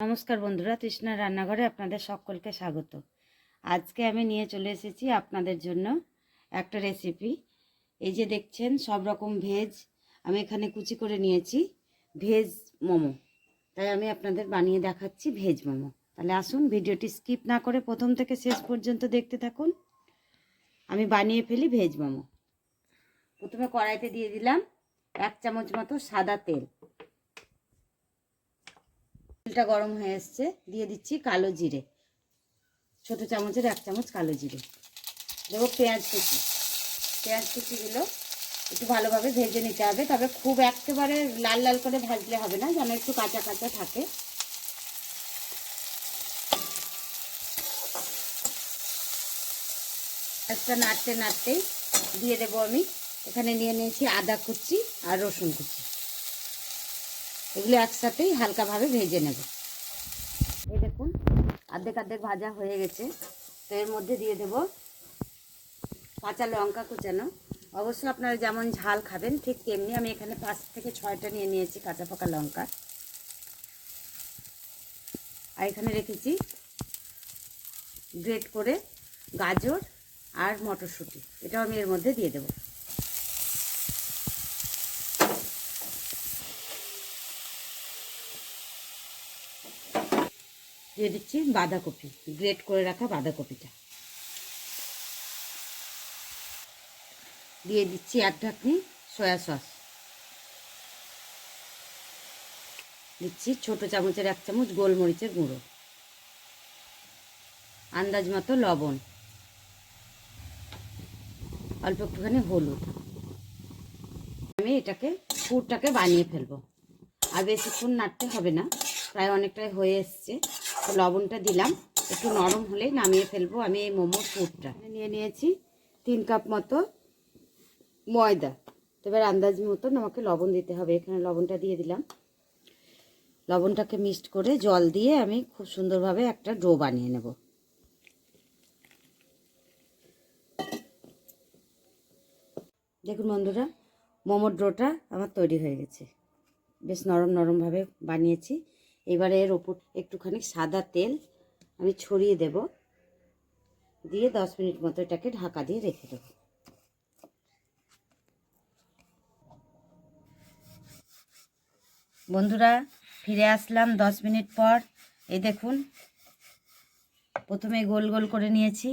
নমস্কার বন্ধুরা, তৃষ্ণা রান্নাঘরে আপনাদের সকলকে স্বাগত। আজকে আমি নিয়ে চলে এসেছি আপনাদের জন্য একটা রেসিপি এই যে দেখছেন, সব রকম ভেজ আমি এখানে কুচি করে নিয়েছি ভেজ মোমো। তাই আমি আপনাদের বানিয়ে দেখাচ্ছি ভেজ মোমো। তাহলে আসুন ভিডিওটি স্কিপ না করে প্রথম থেকে শেষ পর্যন্ত দেখতে থাকুন। আমি বানিয়ে ফেলি ভেজ মোমো। প্রথমে কড়াইতে দিয়ে দিলাম এক চামচ মতো সাদা তেল। তেলটা গরম হয়ে এসছে, দিয়ে দিচ্ছি কালো জিরে। ছোট চামচের এক চামচ কালো জিরে। দেবো পেঁয়াজ কুচি। পেঁয়াজ কুচিগুলো একটু ভালোভাবে ভেজে নিতে হবে, তবে খুব একেবারে লাল লাল করে ভাজলে হবে না, যেন একটু কাঁচা কাঁচা থাকে। একটা নাড়তে নাড়তেই দিয়ে দেবো আমি। এখানে নিয়ে নিয়েছি আদা কুচি আর রসুন কুচি। এগুলো একসাথেই হালকাভাবে ভেজে নেব। এই দেখুন আর্ধেক আর্ধেক ভাজা হয়ে গেছে। তো এর মধ্যে দিয়ে দেব কাঁচা লঙ্কা কুচানো। অবশ্য আপনারা যেমন ঝাল খাবেন, ঠিক তেমনি আমি এখানে পাঁচ থেকে ছয়টা নিয়ে নিয়েছি কাঁচা পাকা লঙ্কা। আর এখানে রেখেছি গ্রেট করে গাজর আর মটরশুঁটি। এটাও আমি এর মধ্যে দিয়ে দেবো। দিয়ে দিচ্ছি বাঁধাকপি গ্রেট করে রাখা বাঁধাকপিটা। দিয়ে দিচ্ছি এক ঢাকনি সয়া সস দিচ্ছি ছোট চামচের এক চামচ গোলমরিচের গুঁড়ো। আন্দাজ মতো লবণ। অল্প একটুখানি হলুদ। আমি এটাকে, পুরটাকে বানিয়ে ফেলব। আর বেশিক্ষণ নাড়তে হবে না, প্রায় অনেকটাই হয়ে এসছে। লবণটা দিলাম। একটু নরম হলেই নামিয়ে ফেলব আমি এই মোমোর পুরটা। নিয়ে নিয়েছি তিন কাপ মতো ময়দা। এবার আন্দাজ মতন আমাকে লবণ দিতে হবে। এখানে লবণটা দিয়ে দিলাম। লবণটাকে মিক্সড করে জল দিয়ে আমি খুব সুন্দরভাবে একটা ডো বানিয়ে নেব। দেখুন বন্ধুরা, মোমোর ডোটা আমার তৈরি হয়ে গেছে। বেশ নরম নরমভাবে বানিয়েছি। এবারে এর ওপর একটুখানি সাদা তেল আমি ছড়িয়ে দেব। দিয়ে দশ মিনিট মতো এটাকে ঢাকা দিয়ে রেখে দেব। বন্ধুরা, ফিরে আসলাম দশ মিনিট পর। এই দেখুন, প্রথমে গোল গোল করে নিয়েছি,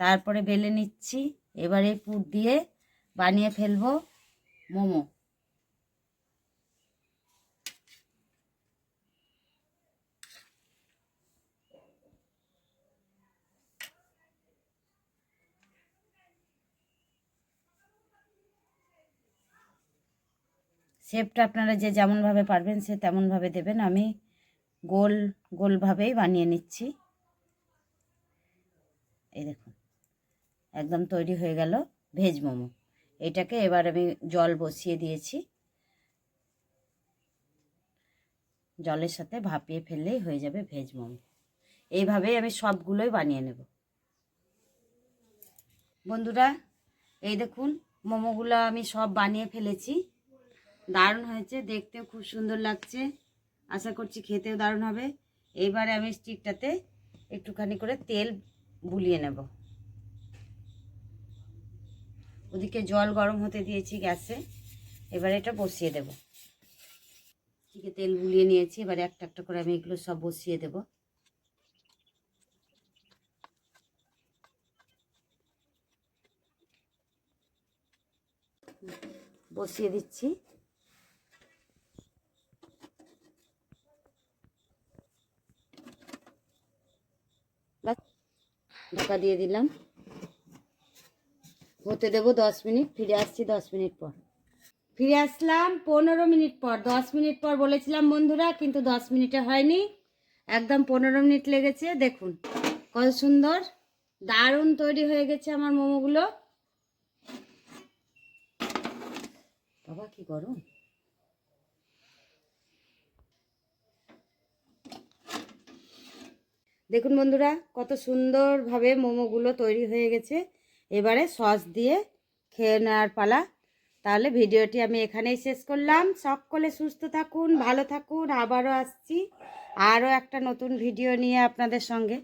তারপরে বেলে নিচ্ছি, এবারে পুর দিয়ে বানিয়ে ফেলব মোমো। শেপটা আপনারা যে যেমনভাবে পারবেন সে তেমনভাবে দেবেন। আমি গোল, গোলভাবেই বানিয়ে নিচ্ছি। এই দেখুন, একদম তৈরি হয়ে গেল ভেজ মোমো। এটাকে এবার আমি জল বসিয়ে দিয়েছি। জলের সাথে ভাপিয়ে ফেললেই হয়ে যাবে ভেজ মোমো। এইভাবেই আমি সবগুলোই বানিয়ে নেব। বন্ধুরা, এই দেখুন, মোমোগুলো আমি সব বানিয়ে ফেলেছি। দারুণ হয়েছে, দেখতেও খুব সুন্দর লাগছে। আশা করছি খেতেও দারুণ হবে। এইবারে আমি স্টিকটাতে একটুখানি করে তেল বুলিয়ে নেব। ওদিকে জল গরম হতে দিয়েছি গ্যাসে। এবারে এটা বসিয়ে দেব। ঠিক তেল বুলিয়ে নিয়েছি, এবারে একটা একটা করে আমি এগুলো সব বসিয়ে দেব। বসিয়ে দিচ্ছি। ঢাকা দিয়ে দিলাম। হতে দেবো দশ মিনিট, ফিরে আসছি দশ মিনিট পর। ফিরে আসলাম পনেরো মিনিট পর। দশ মিনিট পর বলেছিলাম বন্ধুরা, কিন্তু দশ মিনিটে হয়নি। একদম পনেরো মিনিট লেগেছে, দেখুন কত সুন্দর, দারুণ তৈরি হয়ে গেছে আমার মোমোগুলো। বাবা, কি গরম। দেখুন বন্ধুরা, কত সুন্দরভাবে মোমোগুলো তৈরি হয়ে গেছে। এবারে সস দিয়ে খেয়ে নেওয়ার পালা। তাহলে ভিডিওটি আমি এখানেই শেষ করলাম। সকলে সুস্থ থাকুন, ভালো থাকুন। আবারও আসছি। আরও একটা নতুন ভিডিও নিয়ে আপনাদের সঙ্গে।